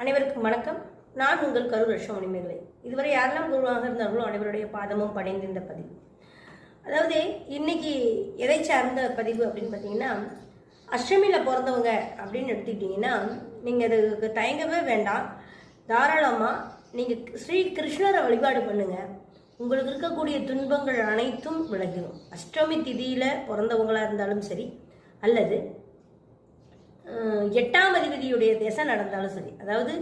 அனைவருக்கும் வணக்கம். நான் உங்கள் கரூர் ரஷ்மணி மேகலை. இதுவரை யாரெல்லாம் குருவாக இருந்தார்களோ அனைவருடைய பாதமும் படைந்து இந்த பதிவு. அதாவது இன்னைக்கு எதை சார்ந்த பதிவு அப்படின்னு பார்த்தீங்கன்னா அஷ்டமியில் பிறந்தவங்க அப்படின்னு எடுத்துக்கிட்டிங்கன்னா நீங்கள் அதுக்கு தயங்கவே வேண்டாம். தாராளமாக நீங்கள் ஸ்ரீ கிருஷ்ணரை வழிபாடு பண்ணுங்கள் உங்களுக்கு இருக்கக்கூடிய துன்பங்கள் அனைத்தும் விலகிடும் அஷ்டமி திதியில் பிறந்தவங்களாக இருந்தாலும் சரி அல்லது எட்டாம் அதிபதியுடைய திசை நடந்தாலும் சரி அதாவது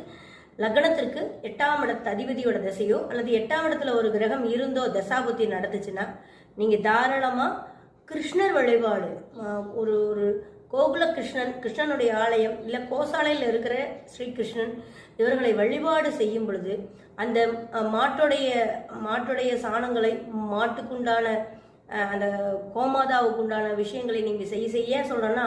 லக்னத்திற்கு எட்டாம் இடத்து அதிபதியோட திசையோ அல்லது எட்டாம் இடத்துல ஒரு கிரகம் இருந்தோ தசாபுத்தி நடந்துச்சுன்னா நீங்க தாராளமா கிருஷ்ணர் வழிபாடு ஒரு ஒரு கோகுல கிருஷ்ணன் கிருஷ்ணனுடைய ஆலயம் இல்லை கோசாலையில் இருக்கிற ஸ்ரீகிருஷ்ணன் இவர்களை வழிபாடு செய்யும் பொழுது அந்த மாட்டுடைய மாட்டுடைய சாணங்களை மாட்டுக்குண்டான அந்த கோமாதாவுக்கு உண்டான விஷயங்களை நீங்கள் செய்ய செய்ய சொல்கிறேன்னா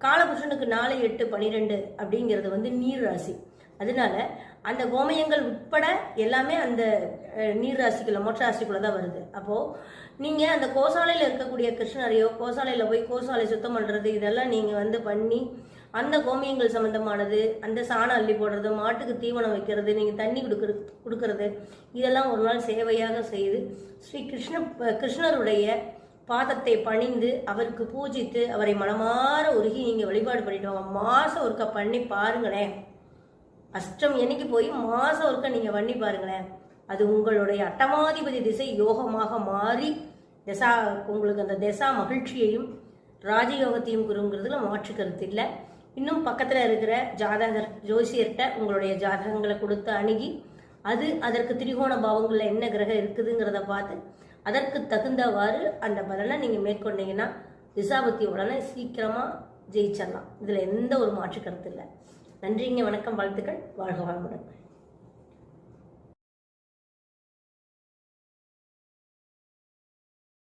காலபுருஷனுக்கு நாலு எட்டு பனிரெண்டு அப்படிங்கிறது வந்து நீர் ராசி அதனால அந்த கோமயங்கள் உட்பட எல்லாமே அந்த நீர் ராசிக்குள்ள மொற்ற ராசிக்குள்ள தான் வருது. அப்போ நீங்க அந்த கோசாலையில இருக்கக்கூடிய கிருஷ்ணரையோ கோசாலையில போய் கோசாலை சுத்தம் பண்றது இதெல்லாம் நீங்க வந்து பண்ணி அந்த கோமியங்கள் சம்பந்தமானது அந்த சாணம் அள்ளி போடுறது மாட்டுக்கு தீவனம் வைக்கிறது நீங்க தண்ணி கொடுக்கறது கொடுக்கறது இதெல்லாம் ஒரு நாள் சேவையாக செய்து ஸ்ரீ கிருஷ்ண கிருஷ்ணருடைய பாதத்தை பணிந்து அவருக்கு பூஜித்து அவரை மனமாற உருகி நீங்க வழிபாடு பண்ணிட்டு வாங்க மாசம் ஒருக்க பண்ணி பாருங்களேன். அஷ்டம் என்னைக்கு போய் மாசம் ஒருக்க நீங்க பண்ணி பாருங்களேன். அது உங்களுடைய அட்டமாதிபதி திசை யோகமாக மாறி திசா உங்களுக்கு அந்த திசா மகிழ்ச்சியையும் ராஜயோகத்தையும் குருங்கிறதுல மாற்று கருத்து இல்லை. இன்னும் பக்கத்தில் இருக்கிற ஜாதகர் ஜோசியர்கிட்ட உங்களுடைய ஜாதகங்களை கொடுத்து அணுகி அது அதற்கு திரிகோண பாவங்களில் என்ன கிரகம் இருக்குதுங்கிறத பார்த்து அதற்கு தகுந்தவாறு அந்த பலனை நீங்கள் மேற்கொண்டீங்கன்னா திசாபத்தி உடனே சீக்கிரமாக ஜெயிச்சிடலாம். இதில் எந்த ஒரு மாற்று கருத்து இல்லை. நன்றிங்க வணக்கம் வாழ்த்துக்கள். வாழ்க வாழ்முடன்